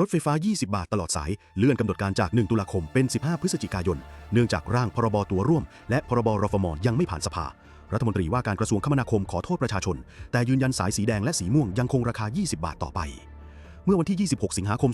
รถไฟฟ้า 20 บาทตลอดสาย เลื่อนกำหนดการจาก 1 ตุลาคมเป็น 15 พฤศจิกายน เนื่องจากร่างพรบตัวร่วม และพรบรฟมยังไม่ผ่านสภา รัฐมนตรีว่าการกระทรวงคมนาคมขอโทษประชาชน แต่ยืนยันสายสีแดงและสีม่วงยังคงราคา 20 บาทต่อไป เมื่อวันที่ 26 สิงหาคม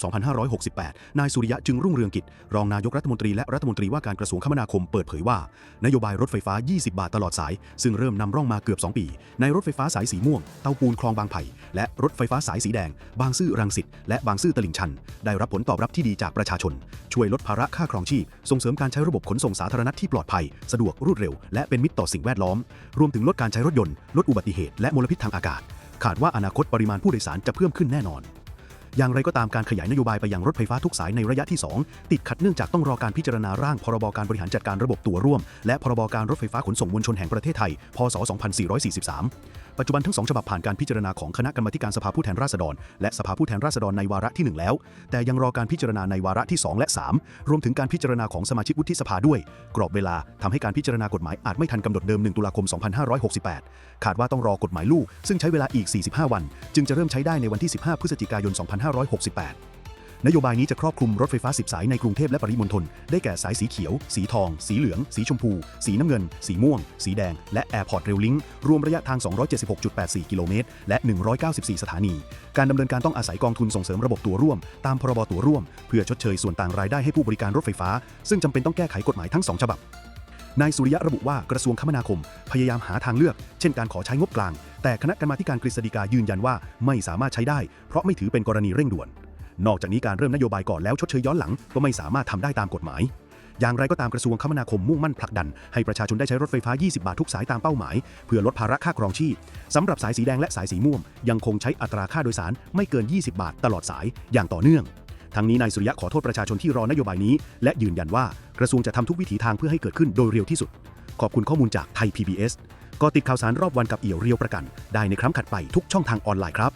2568 นายสุริยะจึงรุ่งเรืองกิจ รองนายกรัฐมนตรีและรัฐมนตรีว่าการกระทรวงคมนาคมเปิดเผยว่า นโยบายรถไฟฟ้า 20 บาทตลอดสาย ซึ่งเริ่มนำร่องมาเกือบ 2 ปี ในรถไฟฟ้าสายสีม่วง เตาปูนคลองบางไผ่ และรถไฟฟ้าสายสีแดง บางซื่อรังสิต และบางซื่อตลิ่งชัน ได้รับผลตอบรับที่ดีจากประชาชน ช่วยลดภาระค่าครองชีพ ส่งเสริมการใช้ระบบขนส่งสาธารณะที่ปลอดภัย สะดวก รวดเร็ว และเป็นมิตรต่อสิ่งแวดล้อม รวมถึงลดการใช้รถยนต์ ลดอุบัติเหตุ และมลพิษทางอากาศ คาดว่าอนาคตปริมาณผู้โดยสารจะเพิ่มขึ้นแน่นอน อย่างไรก็ตามการขยายนโยบายไปยังรถไฟฟ้าทุกสายในระยะที่ 2 ติดขัดเนื่องจากต้องรอการพิจารณาร่างพรบการบริหารจัดการระบบตัวร่วม และพรบการรถไฟฟ้าขนส่งมวลชนแห่งประเทศไทย พศ 2443 ปัจจุบันทั้งสองฉบับผ่านการพิจารณาของคณะกรรมาธิการสภาผู้แทนราษฎร และสภาผู้แทนราษฎรในวาระที่ 1 แล้ว แต่ยังรอการพิจารณาในวาระที่ 2 และ 3 รวมถึงการพิจารณาของสมาชิกวุฒิสภาด้วย กรอบเวลาทำให้การพิจารณากฎหมายอาจไม่ทันกำหนดเดิม 1 ตุลาคม 2568 คาดว่าต้องรอกฎหมายลูกซึ่งใช้เวลาอีก 45 วัน จึงจะเริ่มใช้ได้ในวันที่ 15 พฤศจิกายน 2568นโยบายนี้จะครอบคลุมรถไฟฟ้า 10 สายในกรุงเทพและปริมณฑล ได้แก่สายสีเขียว สีทอง สีเหลือง สีชมพู สีน้ำเงิน สีม่วง สีแดง และ Airport Rail Link รวมระยะทาง 276.84 กิโลเมตร และ 194 สถานี การดำเนินการต้องอาศัยกองทุนส่งเสริมระบบตัวร่วม ตามพรบตัวร่วม เพื่อชดเชยส่วนต่างรายได้ให้ผู้บริการรถไฟฟ้า ซึ่งจำเป็นต้องแก้ไขกฎหมายทั้งสองฉบับ นายสุริยะระบุว่ากระทรวงคมนาคม พยายามหาทางเลือก เช่นการขอใช้งบกลาง แต่คณะกรรมาการกฤษฎีกายืนยันว่าไม่สามารถใช้ได้ เพราะไม่ถือเป็นกรณีเร่งด่วน นอกจากนี้การเริ่มนโยบายก่อนแล้วชดเชยย้อนหลังก็ไม่สามารถทำได้ตามกฎหมาย อย่างไรก็ตามกระทรวงคมนาคมมุ่งมั่นผลักดัน ให้ประชาชนได้ใช้รถไฟฟ้า 20 บาททุกสายตามเป้าหมาย เพื่อลดภาระค่าครองชีพสำหรับสายสีแดงและสายสีม่วงยังคงใช้อัตราค่าโดยสารไม่เกิน 20 บาท ตลอดสายอย่างต่อเนื่อง ทั้งนี้นายสุริยะขอโทษประชาชนที่รอนโยบายนี้ และยืนยันว่ากระทรวงจะทำทุกวิถีทางเพื่อให้เกิดขึ้นโดยเร็วที่สุด ขอบคุณข้อมูลจากไทย PBS ก็ติดข่าวสารรอบวันกับเอี่ยวเรียวประกัน ได้ในครั้งถัดไปทุกช่องทางออนไลน์ครับ